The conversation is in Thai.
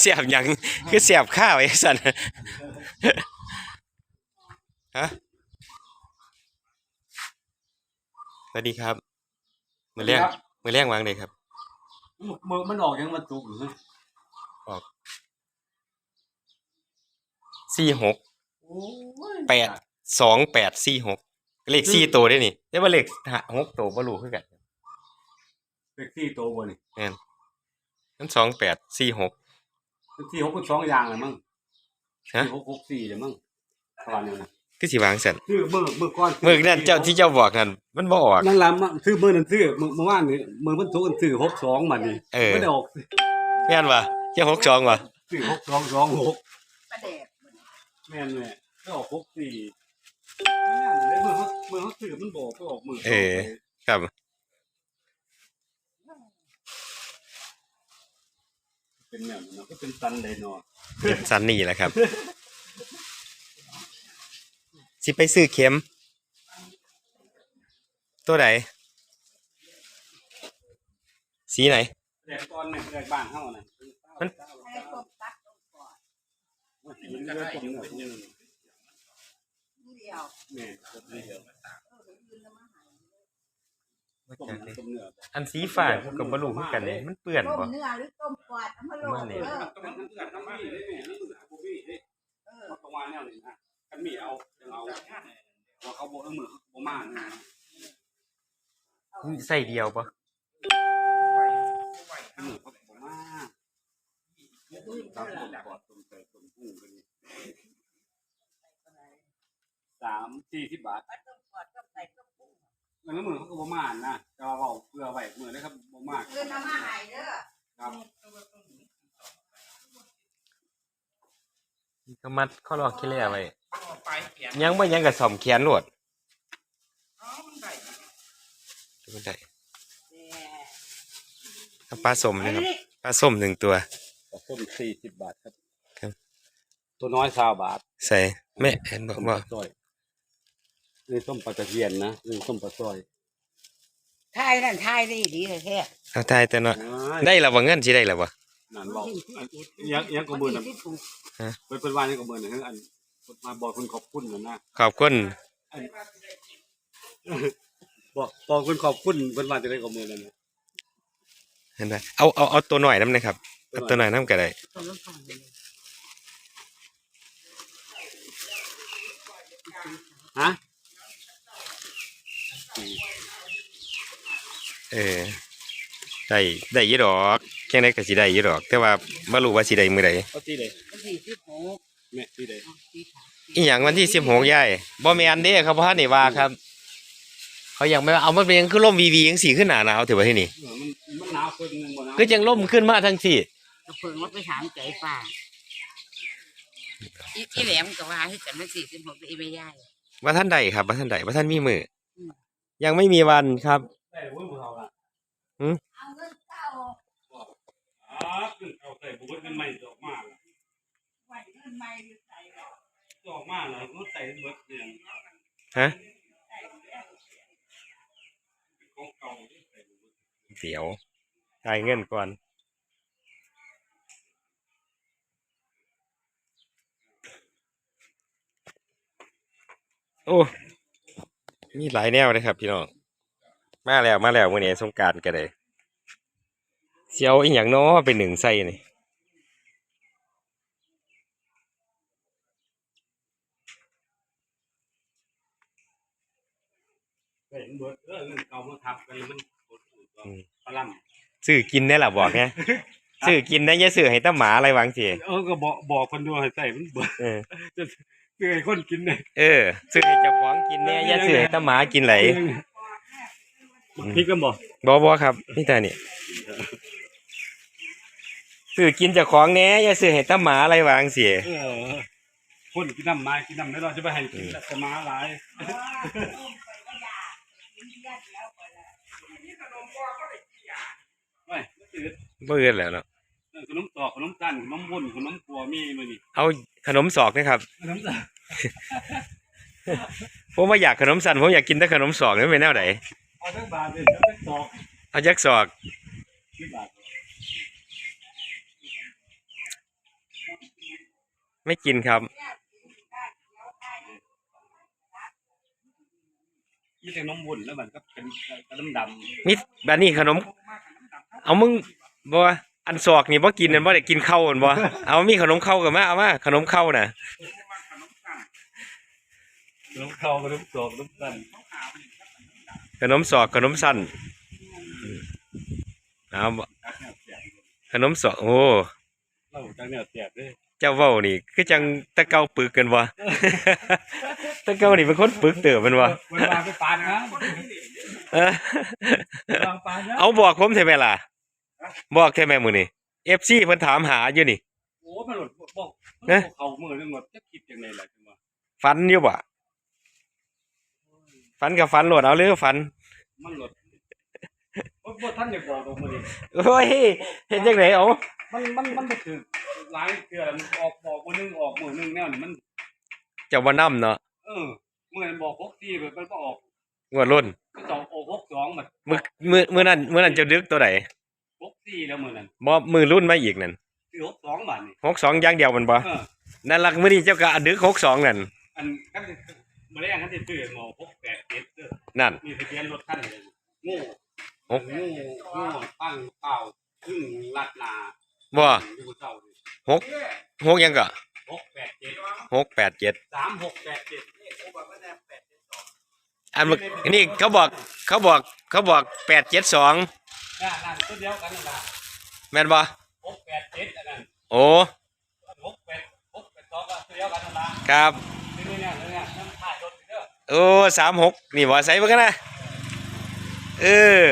เสียบหยังคือเสียบข้าวไอ้สันฮะสวัสดีครับมือเลี้ยงมือเลี้ยงวางเลยครับมือมันออกยังมันจุกหรือสี่หกโอ้ยแปดสองแปดสี่หกเลขสี่ตัวได้นี่แต่ว่าเลขหกตัวบ่รู้คือกัน เด็กที่โตบ่นี่แม่น นั่นสองแปดสี่หกเด็กที่หกก็สองอย่างเลยมั้งฮะสี่หกหกสี่เลยมั้งประมาณนี้นะคือสิวางสันซื้อมือมือก้อนมือนั่นเจ้าที่เจ้าบอกนั่นมันบ่ออกนั่นละมั้งซื้อมือนั่นซื้อมือเมื่อวานนี่มือมันถูกกันซื้อหกสองมานี่เออไม่ได้ออกแม่นวะเจ้าหกสองวะซื้อหกสองสองหกประเดบแม่นเลยก็ออกหกสี่แม่นเลยมือเขามือเขาซื้อมันบอกก็ออกมือเออครับ เป็นแบบนั้นก็เป็นตันเลยเนาะเป็นซันนี่แหละครับ สิไปซื้อเข็ม ตัวไหนสีไหนแรกก้อนเนี่ยแรกบ้านเฮาน่ะมันให้ครบตัดตรงก่อนมันสิมันเลือดตรงเนื้อตรงเนื้อนี่เดียว วยืนแล้วมาหายตรงตรงเนื้ออันสีฟ้าผมกับบลูคือกันเลยมันเปื้อนต้มบ่เนื้อหรือต้มปอดเอามาโรยมันนี่เออต้องมันเกิดทำไมได้แม่นี่คือบ่มีเด้เออประมาณแนวนี้นะกันมีเอายังเอาว่าเขาบ่เอามือบ่มานะใส่เดียวปะมือเขาบ่มาตามต้นกอดต้นไก่ต้นพุ่งกันนี่สามสี่สิบบาท กุ้งเงินมือเขาก็บ่มานะแต่ว่าเว้าเพื่อไว้มือนะครับบ่มาเงินเอามาใหายเด้อครับก็มัดข้อรอกแค่แล้วไว้ยังบ่ยังกับสอมแขนโลดมันได้แหมเอาปลาสมนะครับปลาส้มหนึ่งตัวต้นสี่สิบบาทครับ ครับ ตัวน้อยสาบาท ใส่แม่เห็นบอกว่าซอย นี่ต้มปลาตะเพียนนะนี่ต้มปลาซอยทายนั่นทายนี่ดีเลยแท้เอาทายแต่เนาะได้และบ่เงินสิได้และบ่นั่นบอกอันยังยังก็มือน่ะที่ถูกเพิ่นเพิ่นว่ายังก็มือน่ะคืออันมาบอกคุณขอบคุณนั่นนะขอบคุณบอกบอกคุณขอบคุณเพิ่นว่าจะได้กับมือนั่นนะเห็นไหมเอาเอาเอาตัวหน่อยน้ำนะครับเอาตัวหน่อยน้ำก็ได้ต้มน้ำตาลเลยฮะ เออได้ได้อยี่ดอกแค่ไหนก็สิได้อยี่ดอก แต่ว่าบ่รู้ว่าสิได้มื้อใดเอาที่ใดวันที่สิบหกแม่ที่ใดเอาที่สามอีหยังวันที่16ยายบ่แม่นเด้ครับพ่อนี่ว่าครับ เขายังไม่เอามันเป็นหยังคือล่มวีวีจังซี่ขึ้นหนาหนาวถือว่าที่นี่เออมันมันหนาวเพิ่นนึงบ่หนาวคือจังล่มขึ้นมาทั้งที่ก็เพิ่งว่าไปถามใจป้าอีอีแหลมก็ว่าให้กันมันสี่สิบหกอีไม่ได้ว่าท่านใดครับว่าท่านใดว่าท่านมีมืออม ยังไม่มีวันครับได้โอ้ยบ่เท่าละเอาเงินเก้าอ๋อขึ้นเอาใส่บ่เบิดเงินใหม่ดอกมาล่ะไว้เงินใหม่หรือใส่ดอกมาล่ะมันใส่เบิดเดือนฮะของเก่าที่ใส่บ่เบิดเดี๋ยวจ่ายเงินก่อนโอ้ มีหลายแนวเลยครับ พี่น้อง มาแล้วมาแล้วมื้อนี้สงกรารก็ได้เสียวอีหยังน้อเป็นหนึ่งไส้นี่ใส่เบิดเออเงินเก่ามาทับกันแล้วมันกดอูดว่าปลาล่ำซื้อกินได้ล่ะบอกไงซื้อกินได้อย่าซื้อให้แตาหมาอะไรวางสิเออก็บอกบอกคนดูให้ใส่มันเบิดเออจะคือให้คนกินเนี่ยเออซื้อให้เจ้าของ กินแน่อย่าซื้อให้แตาหมากินไหลพี่ก็บอกบ่บ่ครับนี่แต่นี่ซื้อกินเจ้าของแน่อย่าซื้อให้แตาหมาอะไรวางสิเออคนกินน้ำมากินน้ำไม่รอดจะไปให้กินแต่สมาหลายไม่จืดบ่เอื้อนแล้วเนาะขนมตอกขนมจันขนมวุ้นขนมกัวมีมานี่เอาขนมสอกนะครับขนมจัน ผมว่าอยากขนมสันผมอยากกินแต่ขนมสอกนี่เป็นแนวไหนเอาทั้งบาทเลยเอาทั้งตอกเอาจักสอกสิบบาทไม่กินครับยี่แต่นมบุญแล้วมันก็เป็นกระดำดำมิบันนี้ขนม เอามึงบ่ว่าอันศอกนี่บ่กินนั่นบ่ได้กินข้าวนั่นบ่เอามีขนมข้าวกับมาเอามาขนมข้าวน่ะ ขนมเข้าขนมสอบขนมกันขนมศอกขนมสั้นเอาบ่จักแนวแสบขนมศอกโอ้เราจักแนวแสบเลยเจ้าเว้านี่คือจังตะเกาปึกกันบ่ตะเกานี่เป็นคนปึกเติบมันบ่เวลาไปปานนะเออเวลาปานนะเอาบอกผมใช่ไหมล่ะ บอกใช่ไหมมือนี้ FC เพิ่นถามหาอยู่นี่โอ้มันหลุดบอกเอ๊ะเมื่อนึงหลดจะคิดยังไงล่ะจังวะฝันอยู่บ่ ฝันกับฝันโหลดเอาเลยฝัน มันหลดบ่บ่ท่านอยากบอกตรงมือนี้โอ้ยเห็นจังไดเอามันมันมันบ่ถือหลายเทื่อมันออกบอกมือนึงออกมือนึงแนวนี่มัน เจ้าบ่นำเนาะเออมือนั้นบอก6 4แบบมันก็ออกงวดล้นมันสองออก6 2มันมื้อมื้อมื้อนั้นมื้อนั้นเจ้าดึกตัวใด6 4แล้วมือนั้นบ่มื้อรุ่นมาอีกนั่นคือ6 2บาทนี่62อย่างเดียวมันบ่เออนั่นล่ะมื้อนี้เจ้าก็ดึก62นั่นอันกัน บ่ได้อันกันสิซื้อหมอ6 8 7เด้อนั่น มีทะเบียนรถคันเลยโง่โอ้โง่โง่ตั้งเป้าพึ่งลัดนาบ่อยู่เศร้าเลยหกหกยังก็หกแปดเจ็ดหกแปดเจ็ดสามหกแปดเจ็ดอันเมื่อนี่เขาบอกเขาบอกเขาบอกแปดเจ็ดสองน่านั่นตัวเดียวกันนั่นล่ะแม่นบ่หกแปดเจ็ดอันนั้นโอ้หกแปดหกแปดสองก็ตัวเดียวกันนั่นล่ะครับ โอ้สามหกนี่บ่ใส่เบิ่งกันนะเออ